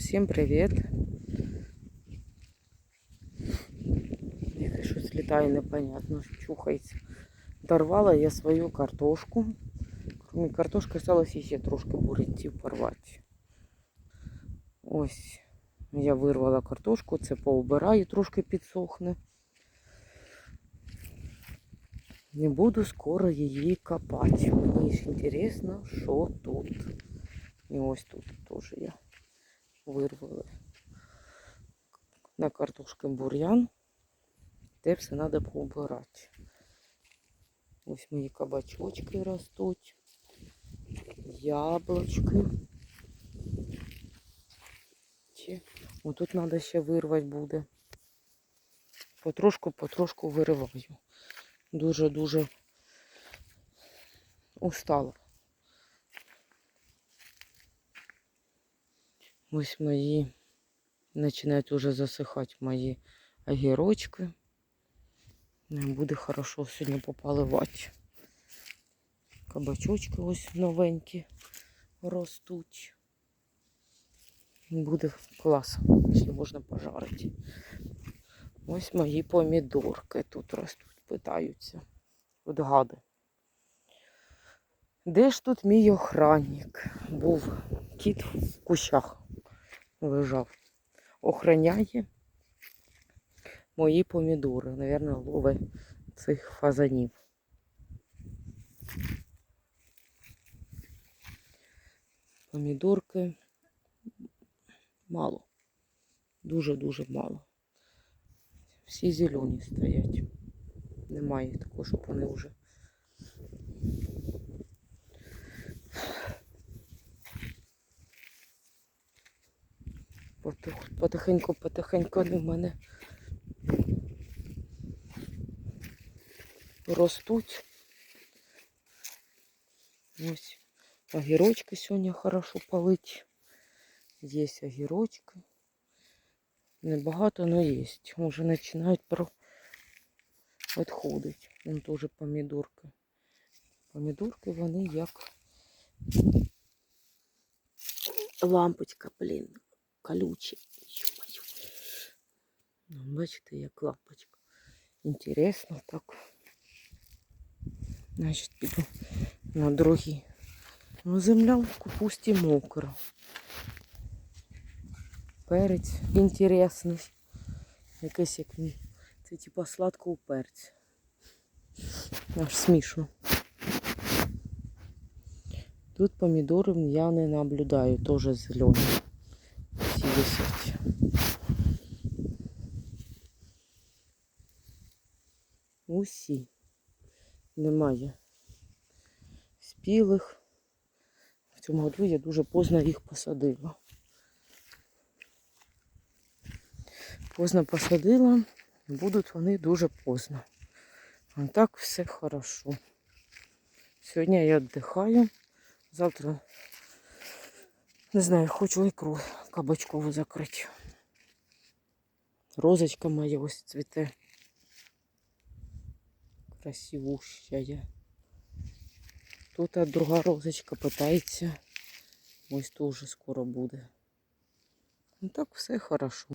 Всім привіт. Яке щось літає непонятно, чухається. Дорвала я свою картошку. Кроме картошки сталося ще трошки бурянців порвати. Ось я вирвала картошку, це поубираю, трошки підсохне. Не буду скоро її копати. Мені ж інтересно, що тут. І ось тут теж я вирвала на картошки бур'ян. Те все треба поубирати. Ось мої кабачочки ростуть, яблучки. Чи... О, тут треба ще вирвати буде. Потрошку-потрошку вириваю. Дуже-дуже устала. Ось мої починають уже засихати мої огірочки. Буде хорошо сьогодні попаливати. Кабачочки ось новенькі ростуть. Буде клас, якщо можна пожарити. Ось мої помідорки тут ростуть, питаються. От гади. Де ж тут мій охранник? Був кіт в кущах лежав. Охраняє мої помідори. Навірно, ловить цих фазанів. Помідорки мало. Дуже-дуже мало. Всі зелені стоять. Немає такого, щоб вони вже. Потихеньку, потихеньку вони в мене ростуть. Ось огірочки сьогодні хорошо палить. Є огірочки. Небагато, але є. Уже починають відходити. Вон теж помідорки. Помідорки вони як лампочка, блін, колючі. Ну, Бачите, як лампочка. Інтересно так. Значить, піду на другий. Ну, земля в капусті мокра. Перець інтересний. Якийсь як він. Це типа сладкого перця. Аж смішно. Тут помідорів я не наблюдаю, теж зелені. Всі висять. Усі. Немає спілих. В цьому году я дуже поздно їх посадила. Поздно посадила, будуть вони дуже поздно. А так все хорошо. Сьогодні я віддихаю. Завтра, не знаю, хочу ікру кабачкову закрыть. Розочка моя ось цвіте. Красивущая. Тут друга розочка питається. Ось теж скоро буде. Ну так все хорошо.